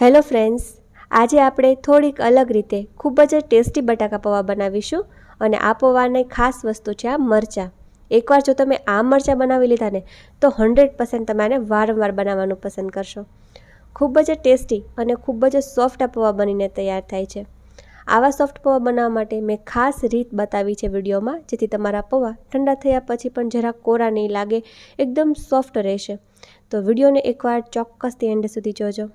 Hello friends, આજે આપણે થોડીક અલગ રીતે ખૂબ જ ટેસ્ટી બટાકા પૌવા બનાવીશું અને આ પૌવાની ખાસ વસ્તુ છે આ મરચાં. એકવાર જો તમે આ મરચાં બનાવી લીધા ને, તો હંડ્રેડ પર્સન્ટ તમે આને વારંવાર બનાવવાનું પસંદ કરશો. ખૂબ જ ટેસ્ટી અને ખૂબ જ સોફ્ટ આ પૌવા બનીને તૈયાર થાય છે. આવા સોફ્ટ પૌવા બનાવવા માટે મેં ખાસ રીત બતાવી છે વિડીયોમાં, જેથી તમારા પૌવા ઠંડા થયા પછી પણ જરા કોરા નહીં લાગે, એકદમ સોફ્ટ રહેશે. તો વિડીયોને એકવાર ચોક્કસથી એન્ડ સુધી જોજો.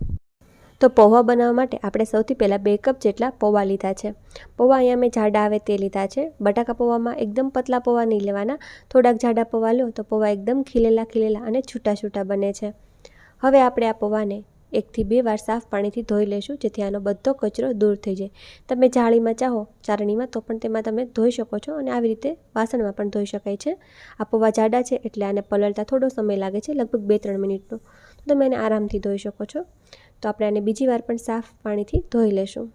તો પૌવા બનાવવા માટે આપણે સૌથી પહેલાં બે કપ જેટલા પૌવા લીધા છે. પૌવા અહીંયા મેં જાડા આવે તે લીધા છે. બટાકા પૌવામાં એકદમ પતલા પૌવા નહીં લેવાના. થોડાક જાડા પૌવા લો તો પૌવા એકદમ ખીલેલા ખીલેલા અને છૂટા છૂટા બને છે. હવે આપણે આ પૌવાને એકથી બે વાર સાફ પાણીથી ધોઈ લેશું જેથી આનો બધો કચરો દૂર થઈ જાય. તમે જાળીમાં ચાહો, ચારણીમાં, તો પણ તેમાં તમે ધોઈ શકો છો અને આવી રીતે વાસણમાં પણ ધોઈ શકાય છે. આ પૌવા જાડા છે એટલે આને પલળતા થોડો સમય લાગે છે, લગભગ બે ત્રણ મિનિટનો. તો તમે એને આરામથી ધોઈ શકો છો. તો આપણે આને બીજી વાર પણ સાફ પાણીથી ધોઈ લેશું.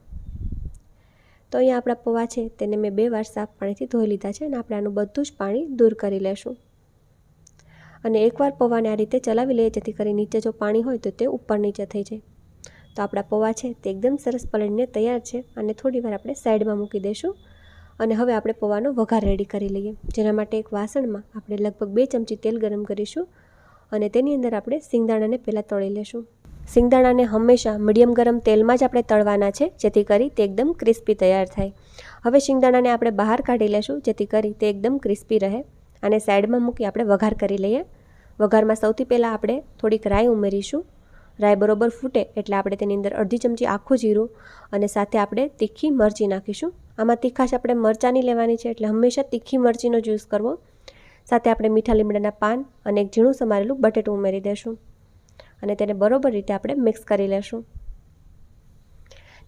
તો અહીંયા આપણા પૌવા છે, તેને મેં બે વાર સાફ પાણીથી ધોઈ લીધા છે અને આપણે આનું બધું જ પાણી દૂર કરી લેશું. અને એકવાર પૌવાને આ રીતે ચલાવી લઈએ, જેથી કરી નીચે જો પાણી હોય તો તે ઉપર નીચે થઈ જાય. તો આપણા પૌવા છે તે એકદમ સરસ પલળીને તૈયાર છે અને થોડી વાર આપણે સાઈડમાં મૂકી દઈશું. અને હવે આપણે પૌવાનો વઘાર રેડી કરી લઈએ. જેના માટે એક વાસણમાં આપણે લગભગ બે ચમચી તેલ ગરમ કરીશું અને તેની અંદર આપણે સિંગદાણાને પહેલાં તળી લેશું. સિંગદાણાને હંમેશા મીડિયમ ગરમ તેલમાં જ આપણે તળવાના છે, જેથી કરી તે એકદમ ક્રિસ્પી તૈયાર થાય. હવે સિંગદાણાને આપણે બહાર કાઢી લેશું, જેથી કરી તે એકદમ ક્રિસ્પી રહે. અને સાઈડમાં મૂકી આપણે વઘાર કરી લઈએ. વઘારમાં સૌથી પહેલાં આપણે થોડીક રાઈ ઉમેરીશું. રાઈ બરોબર ફૂટે એટલે આપણે તેની અંદર અડધી ચમચી આખું જીરું અને સાથે આપણે તીખી મરચી નાખીશું. આમાં તીખાશ આપણે મરચાંની લેવાની છે, એટલે હંમેશા તીખી મરચીનો જ્યુસ કરવો. સાથે આપણે મીઠા લીમડાના પાન અને એક ઝીણું સમારેલું બટેટું ઉમેરી દઈશું અને તેને બરોબર રીતે આપણે મિક્સ કરી લેશું.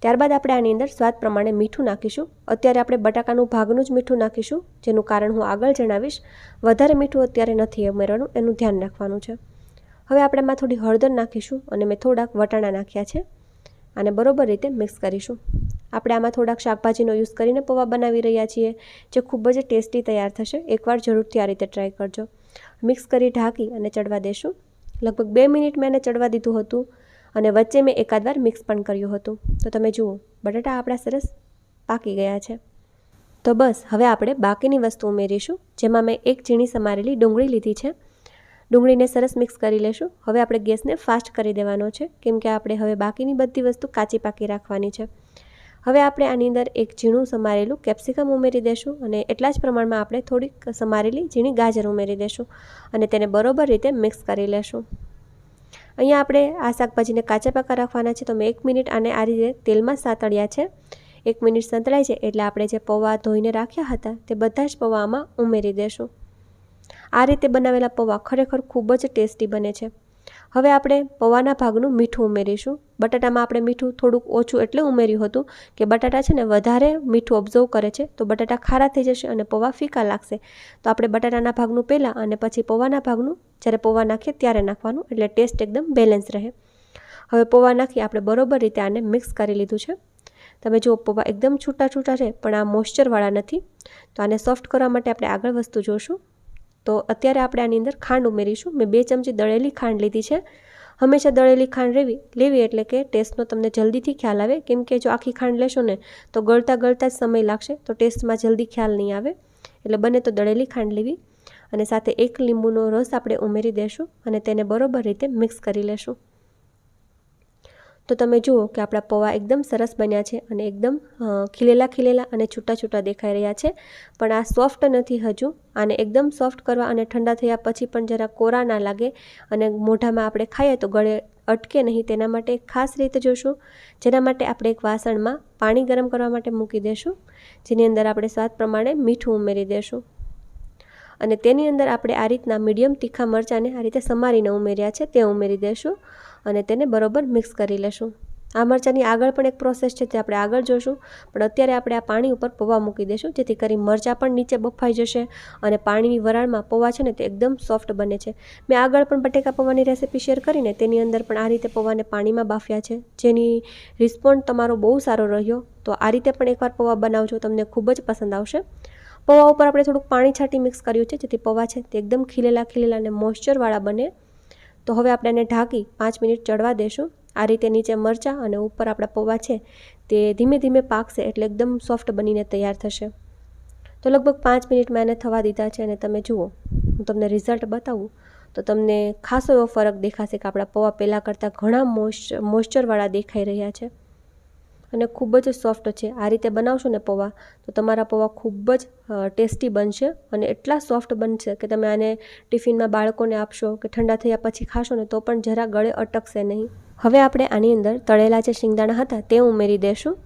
ત્યારબાદ આપણે આની અંદર સ્વાદ પ્રમાણે મીઠું નાખીશું. અત્યારે આપણે બટાકાનું ભાગનું જ મીઠું નાખીશું, જેનું કારણ હું આગળ જણાવીશ. વધારે મીઠું અત્યારે નથી ઉમેરવાનું, એનું ધ્યાન રાખવાનું છે. હવે આપણે આમાં થોડી હળદર નાખીશું અને મેં થોડાક વટાણા નાખ્યા છે. અને બરોબર રીતે મિક્સ કરીશું. આપણે આમાં થોડાક શાકભાજીનો યુઝ કરીને પૌવા બનાવી રહ્યા છીએ, જે ખૂબ જ ટેસ્ટી તૈયાર થશે. એકવાર જરૂરથી આ રીતે ટ્રાય કરજો. મિક્સ કરી ઢાંકી અને ચડવા દેશું. લગભગ બે મિનિટ મેં એને ચડવા દીધું હતું અને વચ્ચે મેં એકાદ વાર મિક્સ પણ કર્યું હતું. તો તમે જુઓ, બટાટા આપણા સરસ પાકી ગયા છે. તો બસ, હવે આપણે બાકીની વસ્તુ ઉમેરીશું, જેમાં મેં એક ઝીણી સમારેલી ડુંગળી લીધી છે. ડુંગળીને સરસ મિક્સ કરી લેશું. હવે આપણે ગેસને ફાસ્ટ કરી દેવાનો છે, કેમ કે આપણે હવે બાકીની બધી વસ્તુ કાચી પાકી રાખવાની છે. હવે આપણે આની અંદર એક ઝીણું સમારેલું કેપ્સિકમ ઉમેરી દેશું અને એટલા જ પ્રમાણમાં આપણે થોડીક સમારેલી ઝીણી ગાજર ઉમેરી દેશું અને તેને બરોબર રીતે મિક્સ કરી લેશું. અહીંયા આપણે આ શાકભાજીને કાચા પાકા રાખવાના છે, તો મેં એક મિનિટ આને આ રીતે તેલમાં સાતળ્યા છે. એક મિનિટ સંતળાય છે એટલે આપણે જે પૌવા ધોઈને રાખ્યા હતા તે બધા જ પૌવા આમાં ઉમેરી દેશું. આ રીતે બનાવેલા પૌવા ખરેખર ખૂબ જ ટેસ્ટી બને છે. હવે આપણે પૌવાના ભાગનું મીઠું ઉમેરીશું. બટાટામાં આપણે મીઠું થોડુંક ઓછું એટલે ઉમેર્યું હતું કે બટાટા છે ને વધારે મીઠું ઓબ્ઝર્વ કરે છે, તો બટાટા ખારા થઈ જશે અને પૌવા ફીકા લાગશે. તો આપણે બટાટાના ભાગનું પહેલાં અને પછી પૌવાના ભાગનું જ્યારે પૌવા નાખીએ ત્યારે નાખવાનું, એટલે ટેસ્ટ એકદમ બેલેન્સ રહે. હવે પૌવા નાખી આપણે બરોબર રીતે આને મિક્સ કરી લીધું છે. તમે જુઓ, પૌવા એકદમ છૂટા છૂટા છે, પણ આ મોઇશ્ચરવાળા નથી. તો આને સોફ્ટ કરવા માટે આપણે આગળ વસ્તુ જોશું. તો અત્યારે આપણે આની અંદર ખાંડ ઉમેરીશું. મેં બે ચમચી દળેલી ખાંડ લીધી છે. હંમેશા દળેલી ખાંડ લેવી લેવી એટલે કે ટેસ્ટનો તમને જલ્દીથી ખ્યાલ આવે. કેમ કે જો આખી ખાંડ લેશો ને, તો ગળતા ગળતા જ સમય લાગશે, તો ટેસ્ટમાં જલ્દી ખ્યાલ નહીં આવે. એટલે બને તો દળેલી ખાંડ લેવી અને સાથે એક લીંબુનો રસ આપણે ઉમેરી દેશું અને તેને બરોબર રીતે મિક્સ કરી લેશું. તો તમે જુઓ કે આપણા પૌવા એકદમ સરસ બન્યા છે અને એકદમ ખીલેલા ખીલેલા અને છૂટા છૂટા દેખાઈ રહ્યા છે. પણ આ સોફ્ટ નથી હજુ. આને એકદમ સોફ્ટ કરવા અને ઠંડા થયા પછી પણ જરા કોરા ના લાગે અને મોઢામાં આપણે ખાઈએ તો ગળે અટકે નહીં તેના માટે ખાસ રીતે જોશું. જેના માટે આપણે એક વાસણમાં પાણી ગરમ કરવા માટે મૂકી દેશું, જેની અંદર આપણે સ્વાદ પ્રમાણે મીઠું ઉમેરી દેશું. અને તેની અંદર આપણે આ રીતના મીડિયમ તીખા મરચાંને આ રીતે સમારીને ઉમેર્યા છે, તે ઉમેરી દેશું અને તેને બરોબર મિક્સ કરી લેશું. આ મરચાંની આગળ પણ એક પ્રોસેસ છે, તે આપણે આગળ જોશું, પણ અત્યારે આપણે આ પાણી ઉપર પૌવા મૂકી દઈશું જેથી કરી મરચાં પણ નીચે બફાઈ જશે અને પાણીની વરાળમાં પૌવા છે ને તે એકદમ સોફ્ટ બને છે. મેં આગળ પણ બટેકા પૌવાની રેસીપી શેર કરીને તેની અંદર પણ આ રીતે પૌવાને પાણીમાં બાફ્યા છે. જેની રિસ્પોન્સ તમારો બહુ સારો રહ્યો, તો આ રીતે પણ એકવાર પૌવા બનાવજો, તમને ખૂબ જ પસંદ આવશે. પૌવા ઉપર આપણે થોડુંક પાણી છાંટી મિક્સ કર્યું છે, જેથી પૌવા છે તે એકદમ ખીલેલા ખીલેલા અને મોઇશ્ચરવાળા બને. તો હવે આપણે એને ઢાંકી પાંચ મિનિટ ચડવા દેશું. આ રીતે નીચે મરચાં અને ઉપર આપણા પૌવા છે તે ધીમે ધીમે પાકશે એટલે એકદમ સોફ્ટ બનીને તૈયાર થશે. તો લગભગ પાંચ મિનિટમાં એને થવા દીધા છે અને તમે જુઓ, હું તમને રિઝલ્ટ બતાવું તો તમને ખાસો એવો ફરક દેખાશે કે આપણા પૌવા પહેલાં કરતાં ઘણા મોઇશ્ચર મોઇશ્ચરવાળા દેખાઈ રહ્યા છે. અને ખૂબ જ સોફ્ટ છે. આ રીતે બનાવશો ને પૌવા, તો તમારા પૌવા ખૂબ જ ટેસ્ટી બનશે અને એટલા સોફ્ટ બનશે કે તમે આને ટિફિનમાં બાળકોને આપશો કે ઠંડા થયા પછી ખાશો ને તો પણ જરા ગળે અટકશે નહીં. હવે આપણે આની અંદર તળેલા જે શિંગદાણા હતા તે ઉમેરી દેશું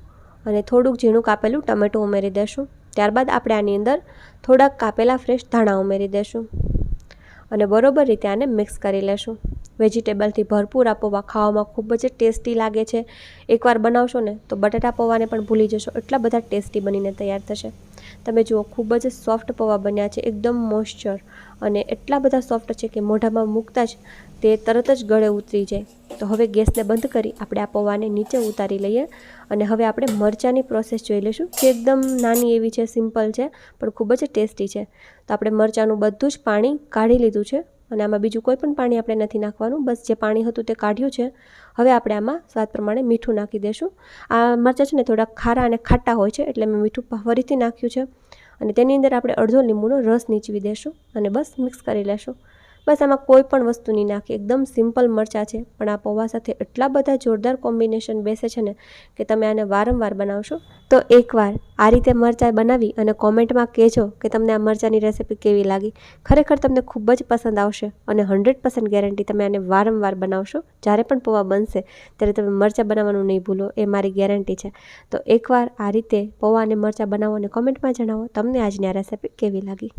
અને થોડુંક ઝીણું કાપેલું ટમેટું ઉમેરી દેશું. ત્યારબાદ આપણે આની અંદર થોડાક કાપેલા ફ્રેશ ધાણા ઉમેરી દેશું અને બરોબર રીતે આને મિક્સ કરી લેશું. વેજીટેબલથી ભરપૂર આ પૌવા ખાવામાં ખૂબ જ ટેસ્ટી લાગે છે. એકવાર બનાવશો ને તો બટાટા પૌવાને પણ ભૂલી જશો. એટલા બધા ટેસ્ટી બનીને તૈયાર થશે. તમે જુઓ, ખૂબ જ સોફ્ટ પૌવા બન્યા છે, એકદમ મોઇશ્ચર. અને એટલા બધા સોફ્ટ છે કે મોઢામાં મૂકતા જ તે તરત જ ગળે ઉતરી જાય. તો હવે ગેસને બંધ કરી આપણે આ પૌવાને નીચે ઉતારી લઈએ અને હવે આપણે મરચાંની પ્રોસેસ જોઈ લઈશું, જે એકદમ નાની એવી છે, સિમ્પલ છે, પણ ખૂબ જ ટેસ્ટી છે. તો આપણે મરચાંનું બધું જ પાણી કાઢી લીધું છે. અને આમાં બીજું કોઈ પણ પાણી આપણે નથી નાખવાનું. બસ જે પાણી હતું તે કાઢ્યું છે. હવે આપણે આમાં સ્વાદ પ્રમાણે મીઠું નાખી દઈશું આ મરચાં છે ને થોડા ખારા અને ખાટા હોય છે એટલે મેં મીઠું ફરીથી નાખ્યું છે. અને તેની અંદર આપણે અડધો લીંબુનો રસ નીચવી દેશું અને બસ મિક્સ કરી લેશું. બસ આમાં કોઈ પણ વસ્તુ નહીં નાખી. એકદમ સિમ્પલ મરચાં છે. પણ આ પૌવા સાથે એટલા બધા જોરદાર કોમ્બિનેશન બેસે છે ને કે તમે આને વારંવાર બનાવશો. તો એકવાર આ રીતે મરચાં બનાવી અને કોમેન્ટમાં કહેજો કે તમને આ મરચાંની રેસિપી કેવી લાગી. ખરેખર તમને ખૂબ જ પસંદ આવશે અને હંડ્રેડ પર્સન્ટ ગેરંટી તમે આને વારંવાર બનાવશો. જ્યારે પણ પૌવા બનશે, ત્યારે તમે મરચાં બનાવવાનું નહીં ભૂલો. એ મારી ગેરંટી છે. તો એકવાર આ રીતે પૌવા અને મરચાં બનાવો અને કોમેન્ટમાં જણાવો તમને આજની આ રેસિપી કેવી લાગી.